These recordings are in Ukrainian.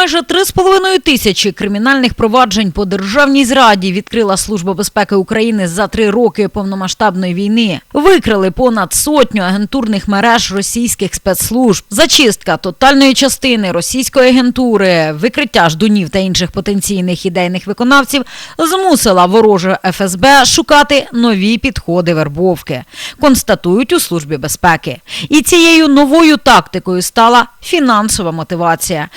Майже 3,5 тисячі кримінальних проваджень по державній зраді відкрила Служба безпеки України за три роки повномасштабної війни. Викрили понад сотню агентурних мереж російських спецслужб. Зачистка тотальної частини російської агентури, викриття ждунів та інших потенційних ідейних виконавців змусила вороже ФСБ шукати нові підходи вербовки. Констатують у Службі безпеки. І цією новою тактикою стала фінансова мотивація.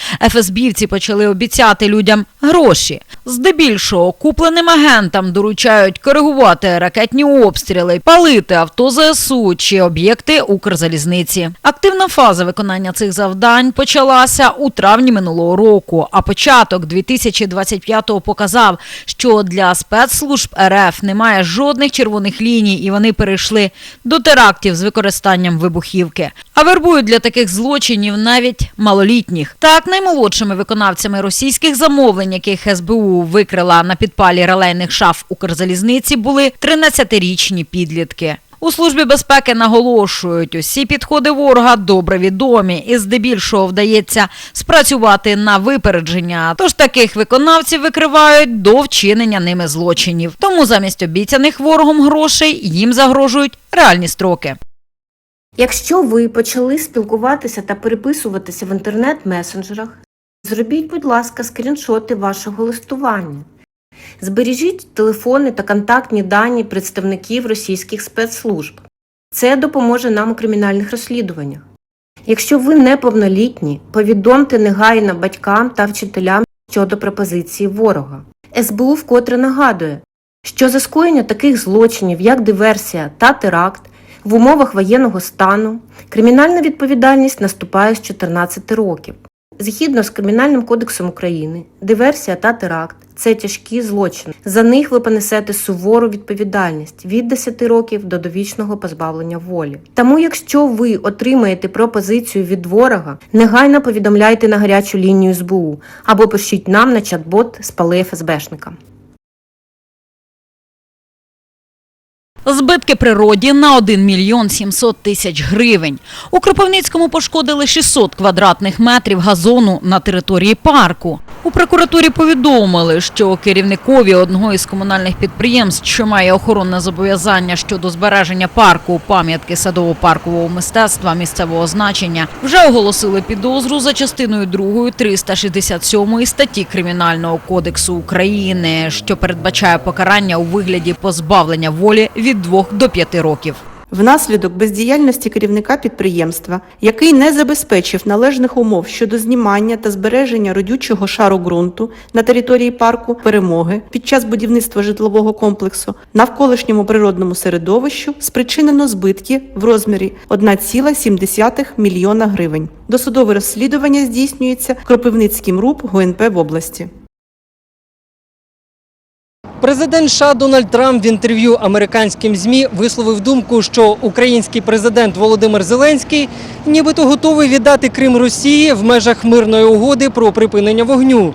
ФСБівці почали обіцяти людям гроші. Здебільшого купленим агентам доручають коригувати ракетні обстріли, палити авто ЗСУ чи об'єкти Укрзалізниці. Активна фаза виконання цих завдань почалася у травні минулого року, а початок 2025-го показав, що для спецслужб РФ немає жодних червоних ліній, і вони перейшли до терактів з використанням вибухівки. А вербують для таких злочинів навіть малолітніх. Так, наймолодшими виконавцями російських замовлень, яких СБУ викрила на підпалі релейних шаф Укрзалізниці, були 13-річні підлітки. У службі безпеки наголошують, усі підходи ворога добре відомі, і здебільшого вдається спрацювати на випередження. Тож таких виконавців викривають до вчинення ними злочинів. Тому замість обіцяних ворогом грошей їм загрожують реальні строки. Якщо ви почали спілкуватися та переписуватися в інтернет-месенджерах, зробіть, будь ласка, скріншоти вашого листування. Збережіть телефони та контактні дані представників російських спецслужб. Це допоможе нам у кримінальних розслідуваннях. Якщо ви неповнолітні, повідомте негайно батькам та вчителям щодо пропозиції ворога. СБУ вкотре нагадує, що за скоєння таких злочинів, як диверсія та теракт, в умовах воєнного стану кримінальна відповідальність наступає з 14 років. Згідно з Кримінальним кодексом України, диверсія та теракт це тяжкі злочини. За них ви понесете сувору відповідальність від 10 років до довічного позбавлення волі. Тому, якщо ви отримаєте пропозицію від ворога, негайно повідомляйте на гарячу лінію СБУ або пишіть нам на чат-бот з пали ФСБшника. Збитки природі на 1 мільйон 700 тисяч гривень. У Кропивницькому пошкодили 600 квадратних метрів газону на території парку. У прокуратурі повідомили, що керівникові одного із комунальних підприємств, що має охоронне зобов'язання щодо збереження парку пам'ятки садово-паркового мистецтва місцевого значення, вже оголосили підозру за частиною 2 367 статті Кримінального кодексу України, що передбачає покарання у вигляді позбавлення волі від 2 до 5 років. Внаслідок бездіяльності керівника підприємства, який не забезпечив належних умов щодо знімання та збереження родючого шару ґрунту на території парку перемоги під час будівництва житлового комплексу, навколишньому природному середовищу спричинено збитки в розмірі 1,7 мільйона гривень. Досудове розслідування здійснюється Кропивницьким РУП ГУНП в області. Президент США Дональд Трамп в інтерв'ю американським ЗМІ висловив думку, що український президент Володимир Зеленський нібито готовий віддати Крим Росії в межах мирної угоди про припинення вогню.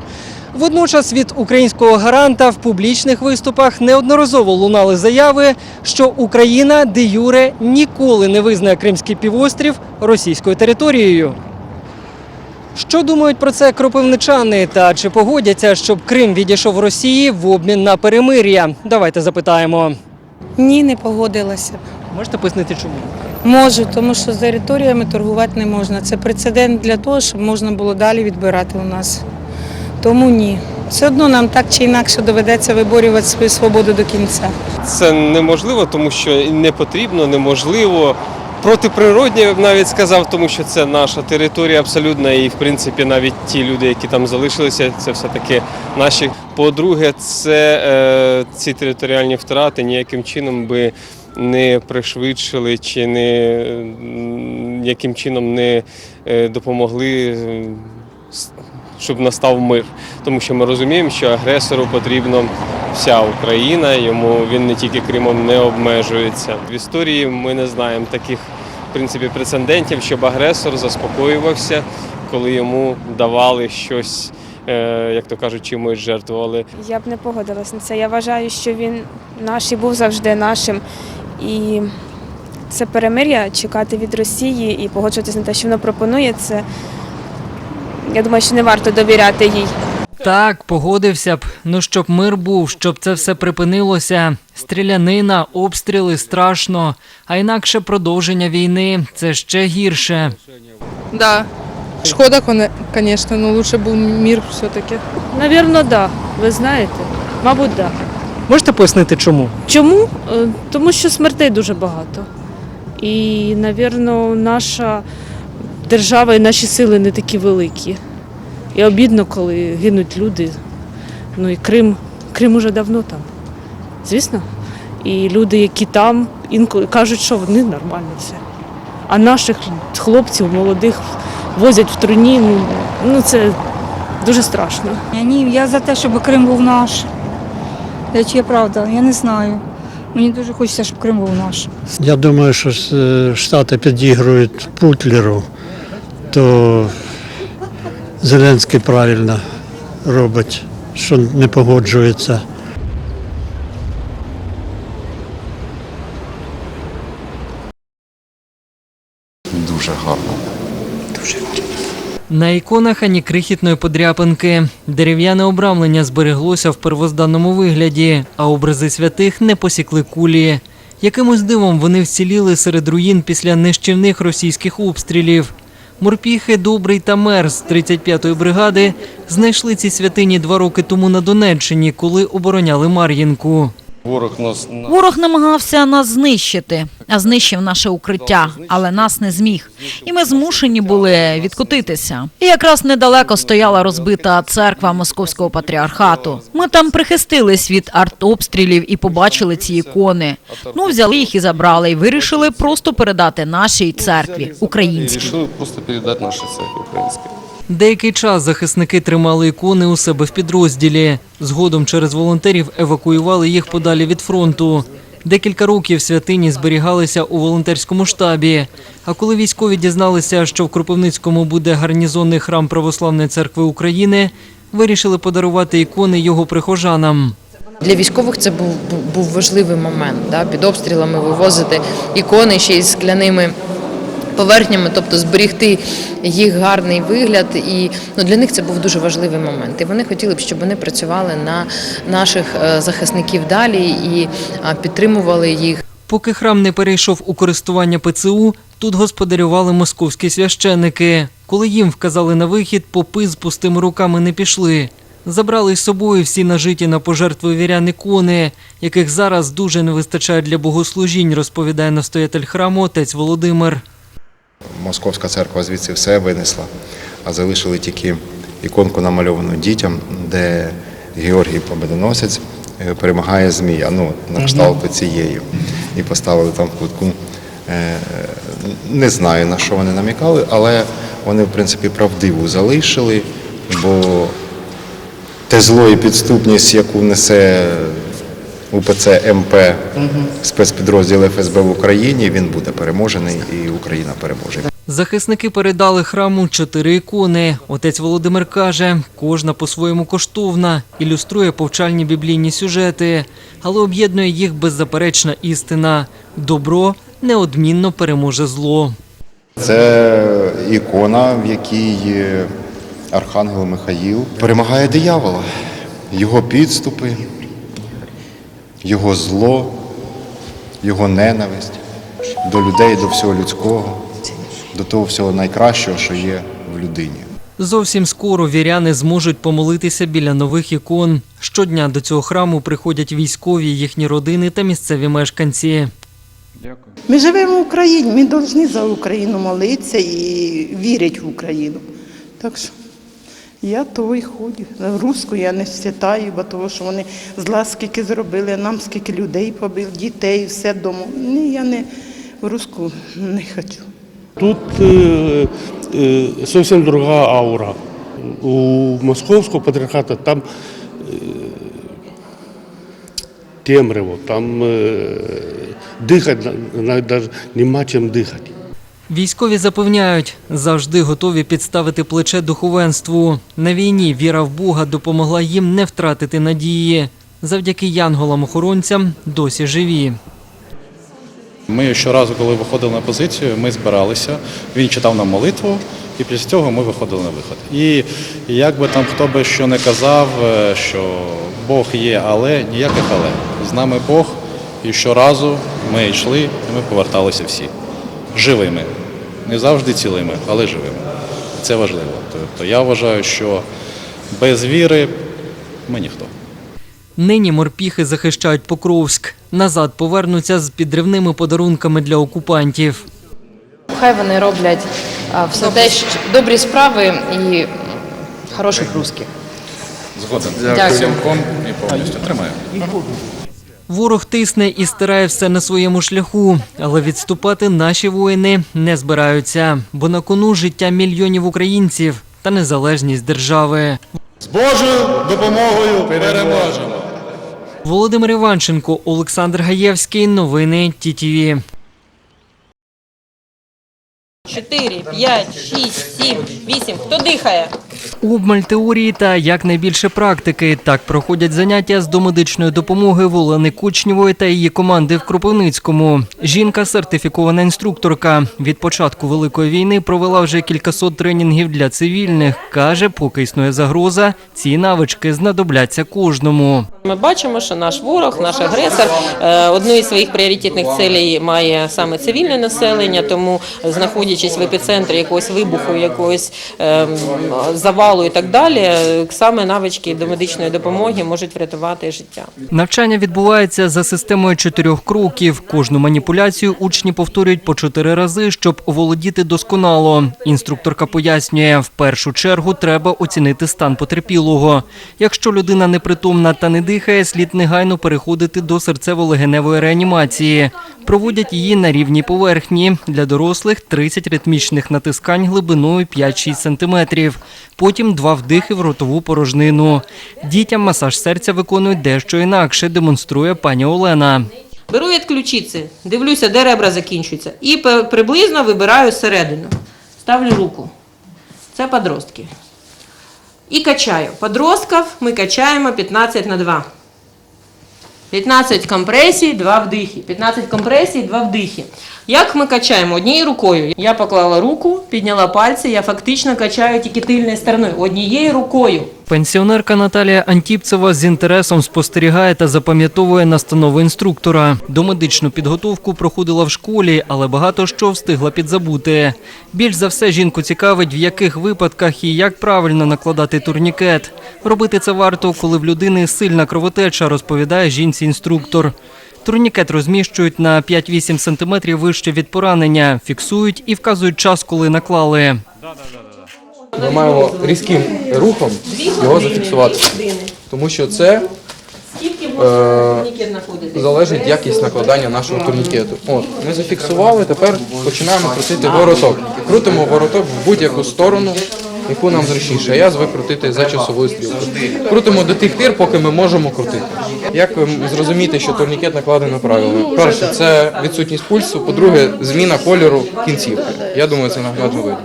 Водночас від українського гаранта в публічних виступах неодноразово лунали заяви, що Україна де юре ніколи не визнає Кримський півострів російською територією. Що думають про це кропивничани та чи погодяться, щоб Крим відійшов Росії в обмін на перемир'я? Давайте запитаємо. Ні, не погодилася. Можете пояснити чому? Можу, тому що з територіями торгувати не можна. Це прецедент для того, щоб можна було далі відбирати у нас. Тому ні. Все одно нам так чи інакше доведеться виборювати свою свободу до кінця. Це неможливо, тому що і не потрібно, неможливо. Протиприродні, я б навіть сказав, тому що це наша територія абсолютно, і в принципі навіть ті люди, які там залишилися, це все-таки наші. По-друге, це е, ці територіальні втрати ніяким чином би не пришвидшили чи не яким чином не е, допомогли. Щоб настав мир, тому що ми розуміємо, що агресору потрібно вся Україна, йому він не тільки Кримом не обмежується. В історії ми не знаємо таких в принципі прецедентів, щоб агресор заспокоювався, коли йому давали щось, е, як то кажуть, чимось жертвували. Я б не погодилась на це. Я вважаю, що він наш і був завжди нашим. І це перемир'я чекати від Росії і погоджуватися на те, що воно пропонує, це я думаю, що не варто довіряти їй. Так, погодився б. Ну щоб мир був, щоб це все припинилося. Стрілянина, обстріли страшно, а інакше продовження війни це ще гірше. Да. Шкода, коне- конечно, но лучше був мир все-таки. Навірно, да. Ви знаєте? Мабуть, да. Можете пояснити, чому? Чому? Е, Тому що смертей дуже багато. І, навірно, наша держава і наші сили не такі великі. І обідно, коли гинуть люди. Ну і Крим, Крим уже давно там. Звісно. І люди, які там, інколи кажуть, що вони нормально все. А наших хлопців молодих возять в труні. Ну, ну це дуже страшно. Ні, я за те, щоб Крим був наш. Е, Чи є правда, я не знаю. Мені дуже хочеться, щоб Крим був наш. Я думаю, що е, Штати підігрують Путлеру, то Зеленський правильно робить, що не погоджується. Дуже гарно. На іконах ані крихітної подряпинки. Дерев'яне обрамлення збереглося в первозданному вигляді, а образи святих не посікли кулі. Якимось дивом вони вціліли серед руїн після нищівних російських обстрілів. Морпіхи Добрий та Мер з 35-ї бригади знайшли ці святині два роки тому на Донеччині, коли обороняли Мар'їнку. Ворог нас Ворог намагався нас знищити, а знищив наше укриття, але нас не зміг. І ми змушені були відкотитися. І якраз недалеко стояла розбита церква московського патріархату. Ми там прихистились від артобстрілів і побачили ці ікони. Ну, взяли їх і забрали, і вирішили просто передати нашій церкві українській. вирішили просто передати нашій церкві українській. Деякий час захисники тримали ікони у себе в підрозділі. Згодом через волонтерів евакуювали їх подалі від фронту. Декілька років святині зберігалися у волонтерському штабі. А коли військові дізналися, що в Кропивницькому буде гарнізонний храм Православної церкви України, вирішили подарувати ікони його прихожанам. Для військових це був, був, важливий момент. Да? Під обстрілами вивозити ікони ще із скляними поверхнями, тобто зберігти їх гарний вигляд. І ну, для них це був дуже важливий момент. І вони хотіли б, щоб вони працювали на наших е, захисників далі і підтримували їх. Поки храм не перейшов у користування ПЦУ, тут господарювали московські священники. Коли їм вказали на вихід, попи з пустими руками не пішли. Забрали з собою всі нажиті на пожертви вірян ікони, яких зараз дуже не вистачає для богослужінь, розповідає настоятель храму отець Володимир. Московська церква звідси все винесла, а залишили тільки іконку намальовану дітям, де Георгій Победоносець е, перемагає змія, ну, на кшталт цієї. І поставили там в кутку. Е, Не знаю, на що вони намікали, але вони, в принципі, правдиву залишили, бо те зло і підступність, яку несе УПЦ МП спецпідрозділ ФСБ в Україні, він буде переможений і Україна переможе. Захисники передали храму чотири ікони. Отець Володимир каже, кожна по-своєму коштовна, ілюструє повчальні біблійні сюжети, але об'єднує їх беззаперечна істина. Добро неодмінно переможе зло. Це ікона, в якій архангел Михаїл перемагає диявола, його підступи, його зло, його ненависть до людей, до всього людського, до того всього найкращого, що є в людині. Зовсім скоро віряни зможуть помолитися біля нових ікон. Щодня до цього храму приходять військові, їхні родини та місцеві мешканці. Ми живемо в Україні, ми повинні за Україну молитися і вірити в Україну. Так що я того й ходжу. Руську я не святаю, бо того, що вони зла скільки зробили, нам скільки людей побили, дітей, все вдома. Ні, я не в руську не хочу. Тут э, э, совсем другая аура. У московского патриархата там э, темряво, там э, дихать на- на- даже нема чим дихати. Військові запевняють, завжди готові підставити плече духовенству. На війні віра в Бога допомогла їм не втратити надії. Завдяки янголам-охоронцям досі живі. Ми щоразу, коли виходили на позицію, ми збиралися. Він читав нам молитву, і після цього ми виходили на виход. І як би там хто би що не казав, е, що Бог є, але ніяких але. З нами Бог, і щоразу ми йшли, і ми поверталися всі живими. Не завжди цілими, але живими. Це важливо. Тобто я вважаю, що без віри ми ніхто. Нині морпіхи захищають Покровськ. Назад повернуться з підривними подарунками для окупантів. Хай вони роблять все те, що добрі справи і хороших русських. Згоден. Дякую. Цілком і повністю тримаю. Ворог тисне і стирає все на своєму шляху, але відступати наші воїни не збираються, бо на кону життя мільйонів українців та незалежність держави. З Божою допомогою переможемо. Володимир Іванченко, Олександр Гаєвський. Новини ТІТІВІ. 4, 5, 6, 7, 8. Хто дихає? Обмаль теорії та якнайбільше практики. Так проходять заняття з домедичної допомоги в Олени Кучнєвої та її команди в Кропивницькому. Жінка сертифікована інструкторка. Від початку великої війни провела вже кількасот тренінгів для цивільних. каже, поки існує загроза, ці навички знадобляться кожному. Ми бачимо, що наш ворог, наш агресор, е, одну із своїх пріоритетних целей має саме цивільне населення, тому знаходячись в епіцентрі якогось вибуху, якогось ем, завалу і так далі, саме навички до медичної допомоги можуть врятувати життя. Навчання відбувається за системою чотирьох кроків. Кожну маніпуляцію учні повторюють по чотири рази, щоб володіти досконало. Інструкторка пояснює, в першу чергу треба оцінити стан потерпілого. Якщо людина непритомна та не дихає, слід негайно переходити до серцево-легеневої реанімації. Проводять її на рівній поверхні. Для дорослих 30 ритмічних натискань глибиною 5-6 см. Потім два вдихи в ротову порожнину. Дітям масаж серця виконують дещо інакше, демонструє пані Олена. Беру від ключиці, дивлюся, де ребра закінчуються, і приблизно вибираю середину. Ставлю руку. Це подростки. І качаю. Подростків ми качаємо 15 на 2. 15 компресій, 2 вдихи. 15 компресій, 2 вдихи. Як ми качаємо? Однією рукою. Я поклала руку, підняла пальці, я фактично качаю тільки тильною стороною. Однією рукою. Пенсіонерка Наталія Антіпцева з інтересом спостерігає та запам'ятовує настанови інструктора. Домедичну підготовку проходила в школі, але багато що встигла підзабути. Більш за все жінку цікавить, в яких випадках і як правильно накладати турнікет. Робити це варто, коли в людини сильна кровотеча, розповідає жінці інструктор. Турнікет розміщують на 5-8 см вище від поранення, фіксують і вказують час, коли наклали. Ми маємо різким рухом його зафіксувати, тому що це е, залежить якість накладання нашого турнікету. От, ми зафіксували, тепер починаємо крутити вороток. Крутимо вороток в будь-яку сторону, яку нам зручніше. Я звик крутити за часовою стрілкою. Крутимо до тих пір, поки ми можемо крутити. Як зрозуміти, що турнікет накладено правильно? Перше, це відсутність пульсу, по-друге, зміна кольору кінцівки. Я думаю, це наглядно видно.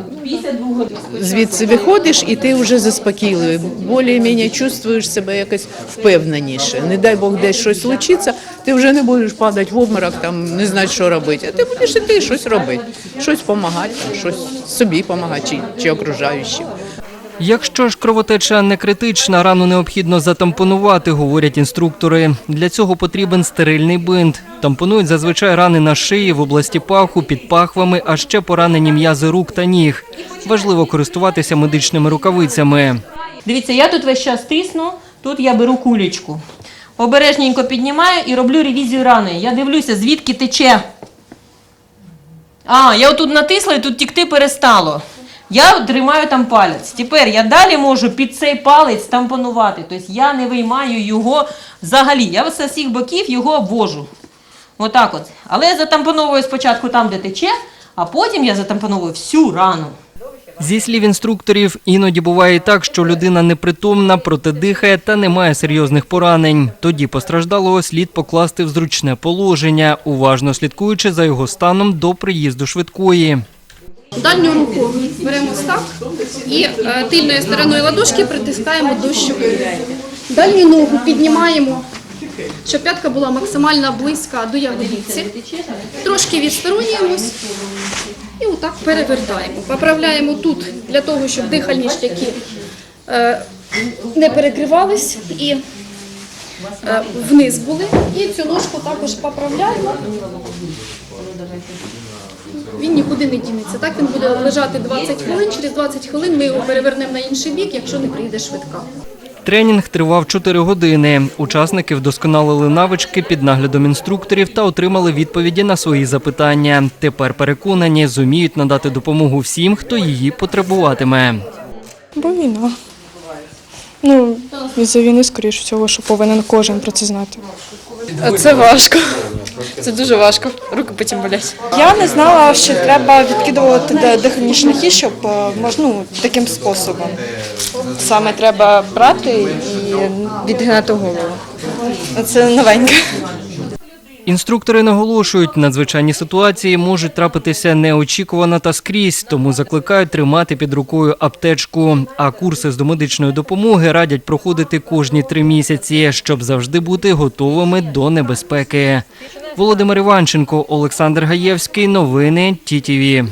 звідси виходиш і ти вже заспокійливий, більш-менш чувствуєш себе якось впевненіше. Не дай Бог десь щось случиться, ти вже не будеш падати в обморок, там не знати, що робити. А ти будеш іти щось робити, щось допомагати, щось собі допомагати чи, чи окружаючим. Якщо ж кровотеча не критична, рану необхідно затампонувати, говорять інструктори. Для цього потрібен стерильний бинт. Тампонують зазвичай рани на шиї, в області паху, під пахвами, а ще поранені м'язи рук та ніг. Важливо користуватися медичними рукавицями. Дивіться, я тут весь час тисну, тут я беру кулечку. Обережненько піднімаю і роблю ревізію рани. Я дивлюся, звідки тече. А, я отут натисла і тут тікти перестало. Я тримаю там палець. Тепер я далі можу під цей палець тампонувати. Тобто я не виймаю його взагалі. Я з усіх боків його обвожу. Отак от. Але я затампоновую спочатку там, де тече, а потім я затампоновую всю рану. Зі слів інструкторів, іноді буває так, що людина непритомна, проте дихає та не має серйозних поранень. Тоді постраждалого слід покласти в зручне положення, уважно слідкуючи за його станом до приїзду швидкої. Дальню руку беремо ось так і е, тильною стороною ладошки притискаємо до щоки. Дальню ногу піднімаємо щоб п'ятка була максимально близька до ягодиці. Трошки відсторонюємось і отак перевертаємо. Поправляємо тут для того, щоб дихальні шляхи е, не перекривались і е, вниз були. І цю ножку також поправляємо. Він нікуди не дінеться. Так він буде лежати 20 хвилин. Через 20 хвилин ми його перевернемо на інший бік, якщо не прийде швидка. Тренінг тривав 4 години. Учасники вдосконалили навички під наглядом інструкторів та отримали відповіді на свої запитання. Тепер переконані, зуміють надати допомогу всім, хто її потребуватиме. Бо війна. Ну, із-за війни, скоріш всього, що повинен кожен про це знати. Це важко. Це дуже важко. Руки потім болять. Я не знала, що треба відкидувати дихальні шляхи, щоб е, мож- ну, таким способом. Саме треба брати і відгинати голову. Це новеньке. Інструктори наголошують, надзвичайні ситуації можуть трапитися неочікувано та скрізь, тому закликають тримати під рукою аптечку. А курси з домедичної допомоги радять проходити кожні три місяці, щоб завжди бути готовими до небезпеки. Володимир Іванченко, Олександр Гаєвський. Новини ТІТІВІ.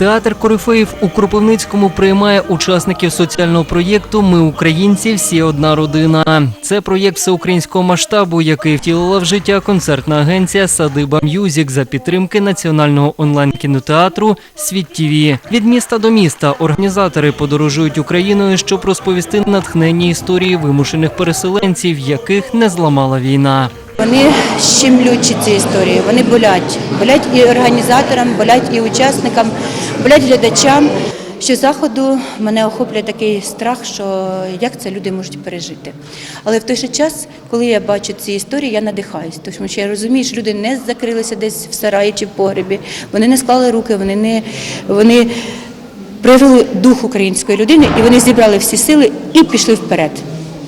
Театр Корифеїв у Кропивницькому приймає учасників соціального проєкту Ми українці, всі одна родина. Це проєкт всеукраїнського масштабу, який втілила в життя концертна агенція Садиба М'юзік за підтримки національного онлайн кінотеатру Світ ТІВІ. Від міста до міста організатори подорожують Україною, щоб розповісти натхненні історії вимушених переселенців, яких не зламала війна. Вони щемлючі ці історії, вони болять. Болять і організаторам, болять і учасникам, болять глядачам. Що заходу мене охоплює такий страх, що як це люди можуть пережити. Але в той же час, коли я бачу ці історії, я надихаюсь, тому що я розумію, що люди не закрилися десь в сараї чи в погребі, вони не склали руки, вони не вони проявили дух української людини, і вони зібрали всі сили і пішли вперед.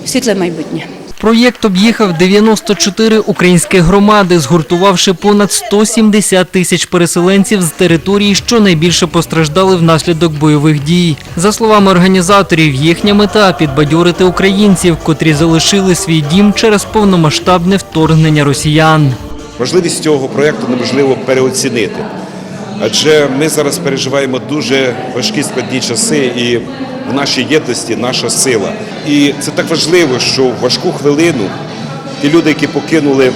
в Світле майбутнє. Проєкт об'їхав 94 українські громади, згуртувавши понад 170 тисяч переселенців з територій, що найбільше постраждали внаслідок бойових дій. За словами організаторів, їхня мета підбадьорити українців, котрі залишили свій дім через повномасштабне вторгнення росіян. Важливість цього проєкту неможливо переоцінити. Адже ми зараз переживаємо дуже важкі складні часи, і в нашій єдності наша сила. І це так важливо, що в важку хвилину ті люди, які покинули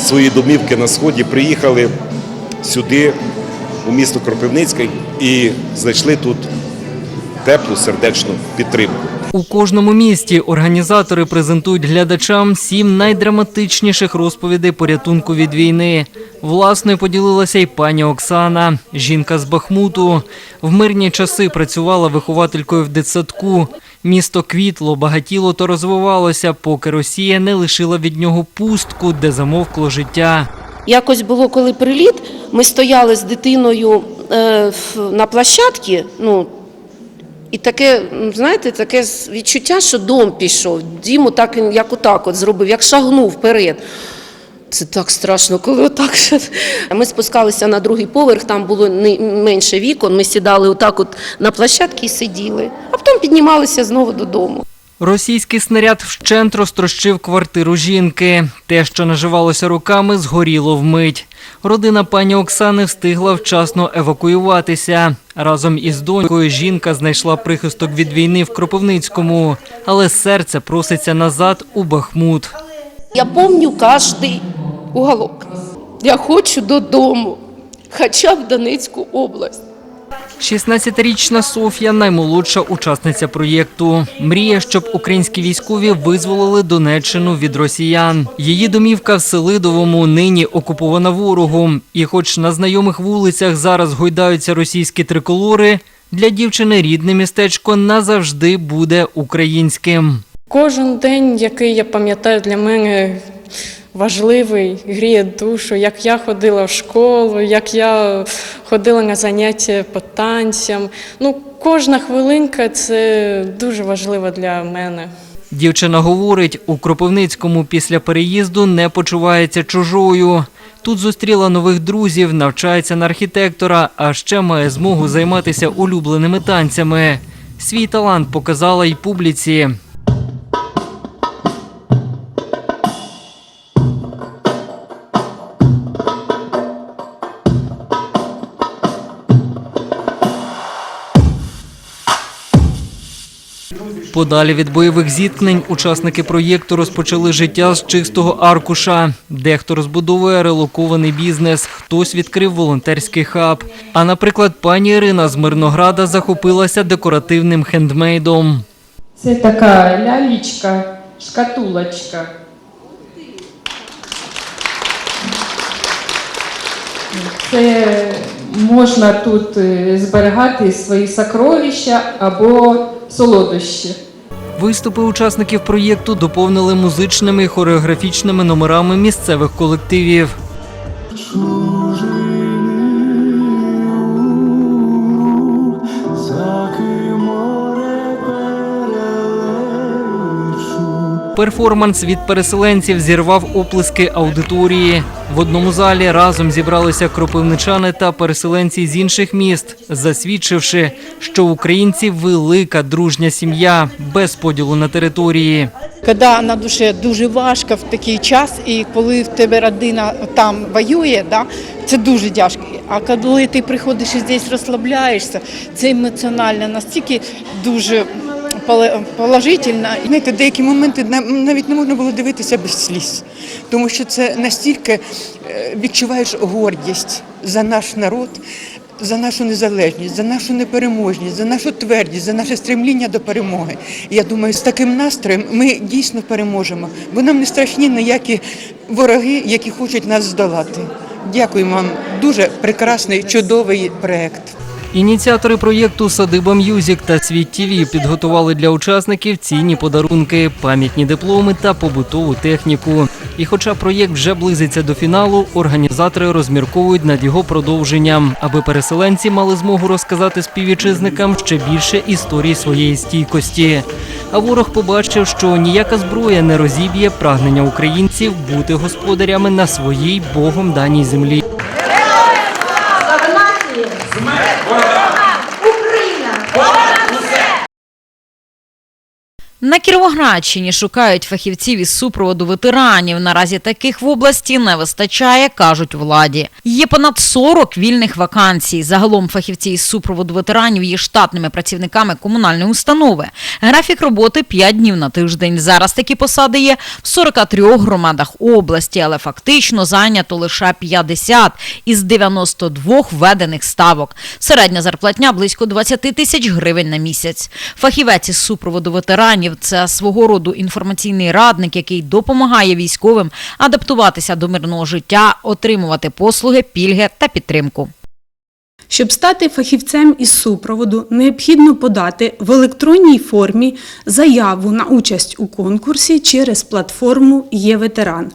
свої домівки на сході, приїхали сюди, у місто Кропивницьке, і знайшли тут теплу сердечну підтримку. У кожному місті організатори презентують глядачам сім найдраматичніших розповідей порятунку від війни. Власною поділилася й пані Оксана, жінка з Бахмуту. В мирні часи працювала вихователькою в дитсадку. Місто квітло, багатіло та розвивалося, поки Росія не лишила від нього пустку, де замовкло життя. Якось було, коли приліт, ми стояли з дитиною е, на площадці, ну, і таке, знаєте, таке відчуття, що дом пішов. Діму так, він, як отак от зробив, як шагнув вперед. Це так страшно, коли отак. Ми спускалися на другий поверх, там було не менше вікон, ми сідали отак от на площадці і сиділи, а потім піднімалися знову додому. Російський снаряд вщент розтрощив квартиру жінки. Те, що наживалося руками, згоріло вмить. Родина пані Оксани встигла вчасно евакуюватися. Разом із донькою жінка знайшла прихисток від війни в Кропивницькому, але серце проситься назад у Бахмут. Я помню кожний уголок. Я хочу додому, хоча б Донецьку область. 16-річна Софія наймолодша учасниця проєкту. Мріє, щоб українські військові визволили Донеччину від росіян. Її домівка в Селидовому нині окупована ворогом. І, хоч на знайомих вулицях зараз гойдаються російські триколори, для дівчини рідне містечко назавжди буде українським. Кожен день, який я пам'ятаю, для мене важливий, гріє душу, як я ходила в школу, як я ходила на заняття по танцям. Ну, кожна хвилинка це дуже важливо для мене. Дівчина говорить, у Кропивницькому після переїзду не почувається чужою. Тут зустріла нових друзів, навчається на архітектора, а ще має змогу займатися улюбленими танцями. Свій талант показала й публіці. Подалі від бойових зіткнень учасники проєкту розпочали життя з чистого аркуша. Дехто розбудовує релокований бізнес, хтось відкрив волонтерський хаб. А, наприклад, пані Ірина з Мирнограда захопилася декоративним хендмейдом. Це така лялічка, шкатулочка. Це можна тут е, зберігати свої сокровища або солодощі. Виступи учасників проєкту доповнили музичними і хореографічними номерами місцевих колективів. Перформанс від переселенців зірвав оплески аудиторії. В одному залі разом зібралися кропивничани та переселенці з інших міст, засвідчивши, що українці велика дружня сім'я без поділу на території. Коли на душі дуже важко в такий час, і коли в тебе родина там воює, да, це дуже тяжко. А коли ти приходиш і здесь розслабляєшся, це емоціонально настільки дуже положительно. Знаєте, деякі моменти навіть не можна було дивитися без сліз, тому що це настільки е, відчуваєш гордість за наш народ, за нашу незалежність, за нашу непереможність, за нашу твердість, за наше стремління до перемоги. Я думаю, з таким настроєм ми дійсно переможемо, бо нам не страшні ніякі вороги, які хочуть нас здолати. Дякую вам. Дуже прекрасний, чудовий проект. Ініціатори проєкту Садиба М'юзік та Світ ТІВІ підготували для учасників цінні подарунки, пам'ятні дипломи та побутову техніку. І хоча проєкт вже близиться до фіналу, організатори розмірковують над його продовженням, аби переселенці мали змогу розказати співвітчизникам ще більше історії своєї стійкості. А ворог побачив, що ніяка зброя не розіб'є прагнення українців бути господарями на своїй богом даній землі. На Кіровоградщині шукають фахівців із супроводу ветеранів. Наразі таких в області не вистачає, кажуть владі. Є понад 40 вільних вакансій. Загалом фахівці із супроводу ветеранів є штатними працівниками комунальної установи. Графік роботи 5 днів на тиждень. Зараз такі посади є в 43 громадах області, але фактично зайнято лише 50 із 92 введених ставок. Середня зарплатня близько 20 тисяч гривень на місяць. Фахівець із супроводу ветеранів це свого роду інформаційний радник, який допомагає військовим адаптуватися до мирного життя, отримувати послуги, пільги та підтримку. Щоб стати фахівцем із супроводу, необхідно подати в електронній формі заяву на участь у конкурсі через платформу «Є-ветеран».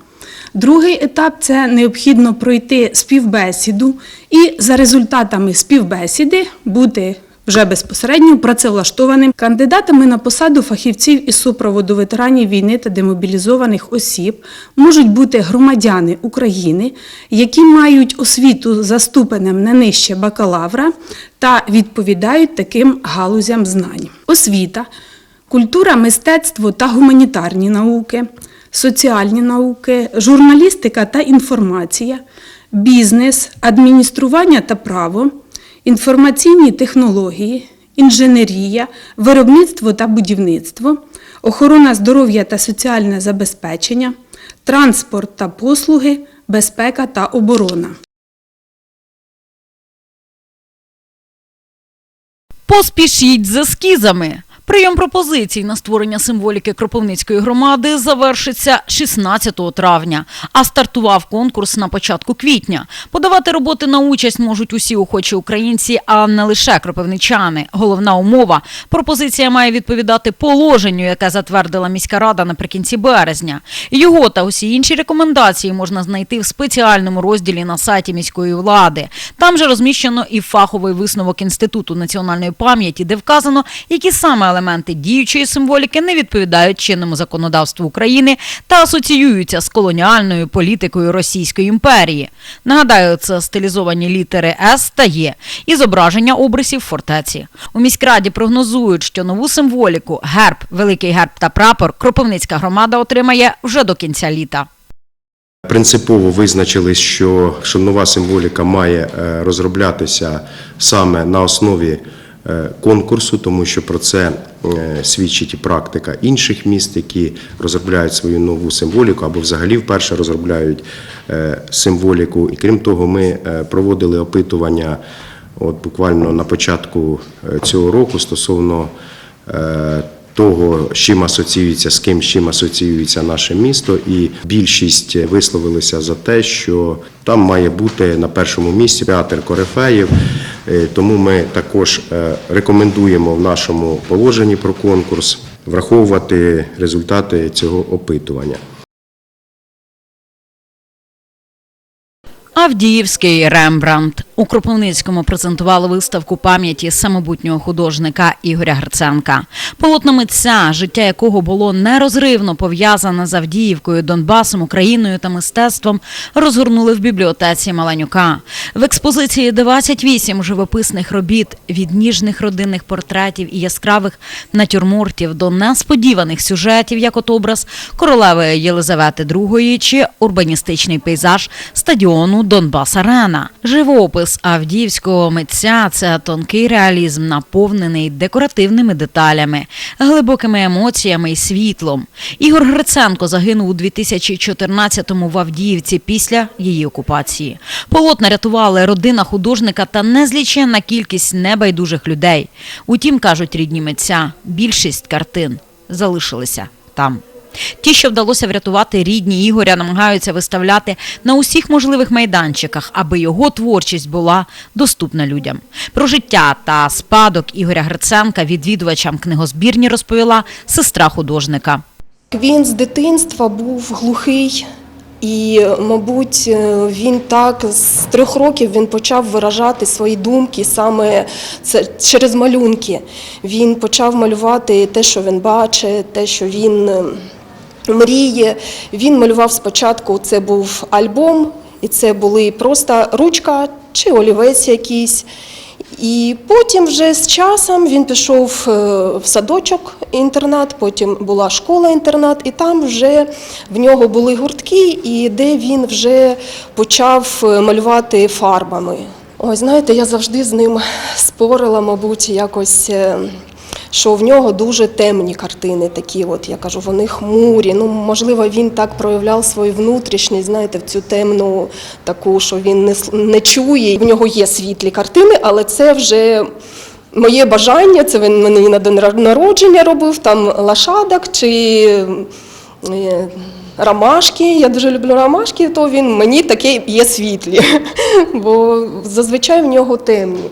Другий етап це необхідно пройти співбесіду і за результатами співбесіди бути вже безпосередньо працевлаштованим кандидатами на посаду фахівців із супроводу ветеранів війни та демобілізованих осіб можуть бути громадяни України, які мають освіту за ступенем не нижче бакалавра та відповідають таким галузям знань. Освіта, культура, мистецтво та гуманітарні науки, соціальні науки, журналістика та інформація, бізнес, адміністрування та право інформаційні технології, інженерія, виробництво та будівництво, охорона здоров'я та соціальне забезпечення, транспорт та послуги, безпека та оборона. Поспішіть з ескізами. Прийом пропозицій на створення символіки Кропивницької громади завершиться 16 травня, а стартував конкурс на початку квітня. Подавати роботи на участь можуть усі охочі українці, а не лише кропивничани. Головна умова – пропозиція має відповідати положенню, яке затвердила міська рада наприкінці березня. Його та усі інші рекомендації можна знайти в спеціальному розділі на сайті міської влади. Там же розміщено і фаховий висновок Інституту національної пам'яті, де вказано, які саме елементи елементи діючої символіки не відповідають чинному законодавству України та асоціюються з колоніальною політикою Російської імперії. Нагадаю, це стилізовані літери С та Є і зображення обрисів фортеці. У міськраді прогнозують, що нову символіку герб, великий герб та прапор Кропивницька громада отримає вже до кінця літа. Принципово визначили, що, що нова символіка має е, розроблятися саме на основі конкурсу, тому що про це е, свідчить і практика інших міст, які розробляють свою нову символіку або взагалі вперше розробляють е, символіку. І крім того, ми е, проводили опитування от буквально на початку е, цього року стосовно е, того, з чим асоціюється, з ким з чим асоціюється наше місто, і більшість висловилися за те, що там має бути на першому місці театр Корифеїв. Е, Тому ми також е, рекомендуємо в нашому положенні про конкурс враховувати результати цього опитування. Авдіївський Рембрандт у Кропивницькому презентували виставку пам'яті самобутнього художника Ігоря Гриценка. Полотно митця, життя якого було нерозривно пов'язане з Авдіївкою, Донбасом, Україною та мистецтвом, розгорнули в бібліотеці Маланюка. В експозиції 28 живописних робіт від ніжних родинних портретів і яскравих натюрмортів до несподіваних сюжетів, як от образ королеви Єлизавети II чи урбаністичний пейзаж стадіону Донбас Арена. Живопис авдіївського митця це тонкий реалізм, наповнений декоративними деталями, глибокими емоціями і світлом. Ігор Гриценко загинув у 2014-му в Авдіївці після її окупації. Полотна рятували родина художника та незліченна кількість небайдужих людей. Утім, кажуть рідні митця, більшість картин залишилися там. Ті, що вдалося врятувати рідні Ігоря, намагаються виставляти на усіх можливих майданчиках, аби його творчість була доступна людям. Про життя та спадок Ігоря Гриценка відвідувачам книгозбірні розповіла сестра художника. Він з дитинства був глухий, і, мабуть, він так з трьох років він почав виражати свої думки саме це через малюнки. Він почав малювати те, що він бачить, те, що він е, мріє. Він малював спочатку, це був альбом, і це були просто ручка чи олівець якийсь. І потім вже з часом він пішов е, в садочок інтернат, потім була школа-інтернат, і там вже в нього були гуртки, і де він вже почав е, малювати фарбами. Ой, знаєте, я завжди з ним спорила, мабуть, якось. Що в нього дуже темні картини, такі, от я кажу, вони хмурі. Ну, можливо, він так проявляв свою внутрішність, знаєте, в цю темну таку, що він не, не чує. В нього є світлі картини, але це вже моє бажання. Це він мені на день народження робив, там лошадок чи е, ромашки. Я дуже люблю ромашки, то він мені таке є світлі, бо зазвичай в нього темні.